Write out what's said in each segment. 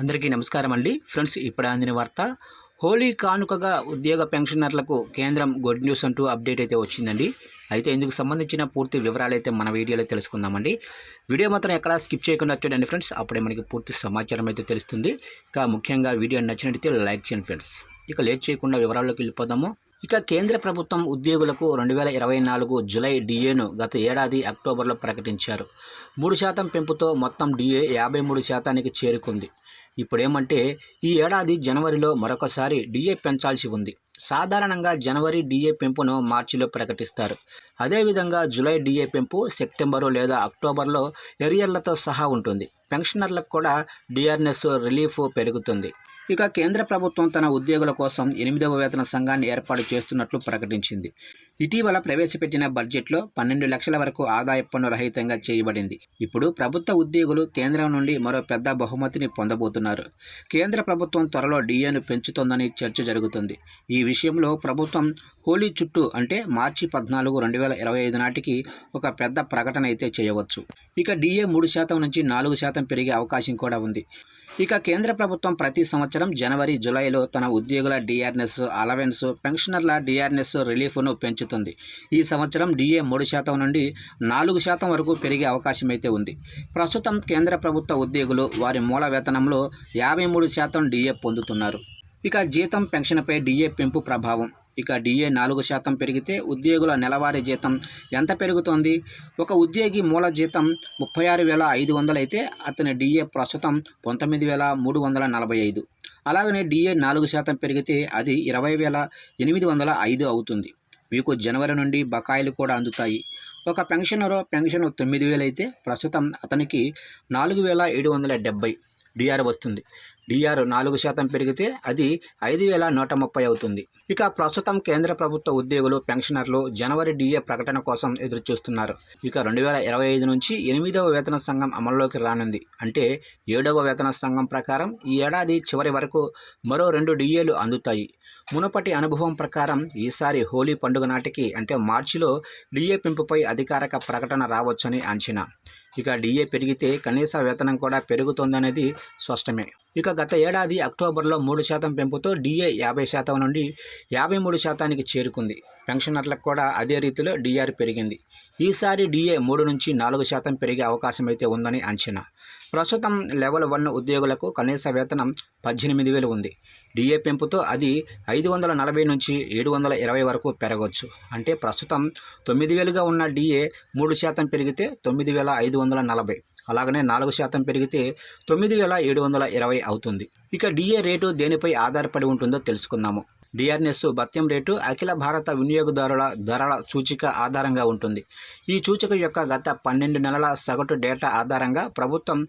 అందరికీ నమస్కారం అండి ఫ్రెండ్స్ ఇప్పుడు అందిన వార్త హోలీ కానుకగా ఉద్యోగ పెన్షనర్లకు కేంద్రం గుడ్ న్యూస్ అంటూ అప్డేట్ అయితే వచ్చిందండి. అయితే ఇందుకు సంబంధించిన పూర్తి వివరాలు అయితే మన వీడియోలో తెలుసుకుందామండి. వీడియో మాత్రం ఎక్కడ స్కిప్ చేయకుండా చూడండి ఫ్రెండ్స్. అప్పుడే మనకి పూర్తి సమాచారం అయితే తెలుస్తుంది. ఇక ముఖ్యంగా వీడియో నచ్చినట్లయితే లైక్ చేయండి ఫ్రెండ్స్. ఇక లేట్ చేయకుండా వివరాల్లోకి వెళ్ళిపోదాము. ఇక కేంద్ర ప్రభుత్వం ఉద్యోగులకు రెండు వేల ఇరవై నాలుగు జులై డిఏను గత ఏడాది అక్టోబర్లో ప్రకటించారు. మూడు శాతం పెంపుతో మొత్తం డిఏ యాభై మూడు శాతానికి చేరుకుంది. ఇప్పుడేమంటే ఈ ఏడాది జనవరిలో మరొకసారి డిఏ పెంచాల్సి ఉంది. సాధారణంగా జనవరి డిఏ పెంపును మార్చిలో ప్రకటిస్తారు. అదేవిధంగా జూలై డిఏ పెంపు సెప్టెంబరు లేదా అక్టోబర్లో ఎరియర్లతో సహా ఉంటుంది. పెన్షనర్లకు కూడా డిఆర్ఎస్ రిలీఫ్ పెరుగుతుంది. ఇక కేంద్ర ప్రభుత్వం తన ఉద్యోగుల కోసం ఎనిమిదవ వేతన సంఘాన్ని ఏర్పాటు చేస్తున్నట్లు ప్రకటించింది. ఇటీవల ప్రవేశపెట్టిన బడ్జెట్లో పన్నెండు లక్షల వరకు ఆదాయ పన్ను రహితంగా చేయబడింది. ఇప్పుడు ప్రభుత్వ ఉద్యోగులు కేంద్రం నుండి మరో పెద్ద బహుమతిని పొందబోతున్నారు. కేంద్ర ప్రభుత్వం త్వరలో డిఏను పెంచుతోందని చర్చ జరుగుతుంది. ఈ విషయంలో ప్రభుత్వం హోలీ చుట్టూ అంటే మార్చి పద్నాలుగు రెండు వేల ఇరవై ఐదు నాటికి ఒక పెద్ద ప్రకటన అయితే చేయవచ్చు. ఇక డిఏ మూడు శాతం నుంచి నాలుగు శాతం పెరిగే అవకాశం కూడా ఉంది. ఇక కేంద్ర ప్రభుత్వం ప్రతి సంవత్సరం జనవరి జులైలో తన ఉద్యోగుల డిఆర్ఎస్ అలవెన్స్ పెన్షనర్ల డిఆర్ఎస్ రిలీఫ్ను పెంచుతుంది. ఈ సంవత్సరం డిఏ మూడు శాతం నుండి నాలుగు శాతం వరకు పెరిగే అవకాశం అయితే ఉంది. ప్రస్తుతం కేంద్ర ప్రభుత్వ ఉద్యోగులు వారి మూల వేతనంలో యాభై మూడు శాతం డిఏ పొందుతున్నారు. ఇక జీతం పెన్షన్పై డిఏ పెంపు ప్రభావం. ఇక డిఏ నాలుగు శాతం పెరిగితే ఉద్యోగుల నెలవారీ జీతం ఎంత పెరుగుతోంది? ఒక ఉద్యోగి మూల జీతం ముప్పై ఆరు వేల ఐదు వందలు అయితే అతని డిఏ ప్రస్తుతం పంతొమ్మిది వేల మూడు వందల నలభై ఐదు. అలాగనే డిఏ నాలుగు శాతం పెరిగితే అది ఇరవై వేల ఎనిమిది వందల ఐదు అవుతుంది. మీకు జనవరి నుండి బకాయిలు కూడా అందుతాయి. ఒక పెన్షనర్ పెన్షన్ తొమ్మిది వేలు అయితే ప్రస్తుతం అతనికి నాలుగు వేల ఏడు వందల డెబ్బై డిఆర్ వస్తుంది. డిఆర్ నాలుగు శాతం పెరిగితే అది ఐదు వేల నూట ముప్పై అవుతుంది. ఇక ప్రస్తుతం కేంద్ర ప్రభుత్వ ఉద్యోగులు పెన్షనర్లు జనవరి డిఏ ప్రకటన కోసం ఎదురు చూస్తున్నారు ఇక రెండు వేల ఇరవై ఐదు నుంచి ఎనిమిదవ వేతన సంఘం అమల్లోకి రానుంది. అంటే ఏడవ వేతన సంఘం ప్రకారం ఈ ఏడాది చివరి వరకు మరో రెండు డిఏలు అందుతాయి. మునుపటి అనుభవం ప్రకారం ఈసారి హోలీ పండుగ నాటికి అంటే మార్చిలో డిఏ పెంపుపై అధికారిక ప్రకటన రావచ్చని అంచనా. ఇక డిఏ పెరిగితే కనీస వేతనం కూడా పెరుగుతోందనేది స్పష్టమే. ఇక గత ఏడాది అక్టోబర్లో మూడు శాతం పెంపుతో డిఏ యాభై శాతం నుండి యాభై మూడు శాతానికి చేరుకుంది. పెన్షనర్లకు కూడా అదే రీతిలో డిఆర్ పెరిగింది. ఈసారి డిఏ మూడు నుంచి నాలుగు శాతం పెరిగే అవకాశం అయితే ఉందని అంచనా. ప్రస్తుతం లెవెల్ వన్ ఉద్యోగులకు కనీస వేతనం పద్దెనిమిది వేలు ఉంది. డిఏ పెంపుతో అది ఐదు వందల నలభై నుంచి ఏడు వందల ఇరవై వరకు పెరగవచ్చు అంటే ప్రస్తుతం తొమ్మిది వేలుగా ఉన్న డిఏ మూడు శాతం పెరిగితే తొమ్మిది వేల ఐదు వందల నలభై. అలాగనే నాలుగు శాతం పెరిగితే తొమ్మిది వేల ఏడు వందల ఇరవై అవుతుంది. ఇక డిఏ రేటు దేనిపై ఆధారపడి ఉంటుందో తెలుసుకుందాము. డిఆర్ఎస్ భత్యం రేటు అఖిల భారత వినియోగదారుల ధరల సూచిక ఆధారంగా ఉంటుంది. ఈ సూచిక యొక్క గత పన్నెండు నెలల సగటు డేటా ఆధారంగా ప్రభుత్వం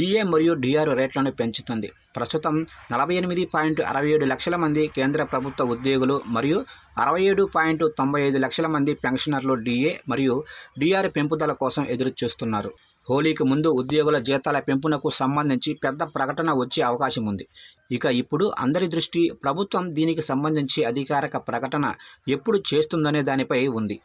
డిఏ మరియు డిఆర్ రేట్లను పెంచుతుంది. ప్రస్తుతం నలభై ఎనిమిది పాయింట్ అరవై ఏడు లక్షల మంది కేంద్ర ప్రభుత్వ ఉద్యోగులు మరియు అరవై ఏడు పాయింట్ తొంభై ఐదు లక్షల మంది పెన్షనర్లు డిఏ మరియు డిఆర్ పెంపుదల కోసం ఎదురు చూస్తున్నారు హోలీకి ముందు ఉద్యోగుల జీతాల పెంపునకు సంబంధించి పెద్ద ప్రకటన వచ్చే అవకాశం ఉంది ఇక ఇప్పుడు అందరి దృష్టి ప్రభుత్వం దీనికి సంబంధించి అధికారిక ప్రకటన ఎప్పుడు చేస్తుందనే దానిపై ఉంది.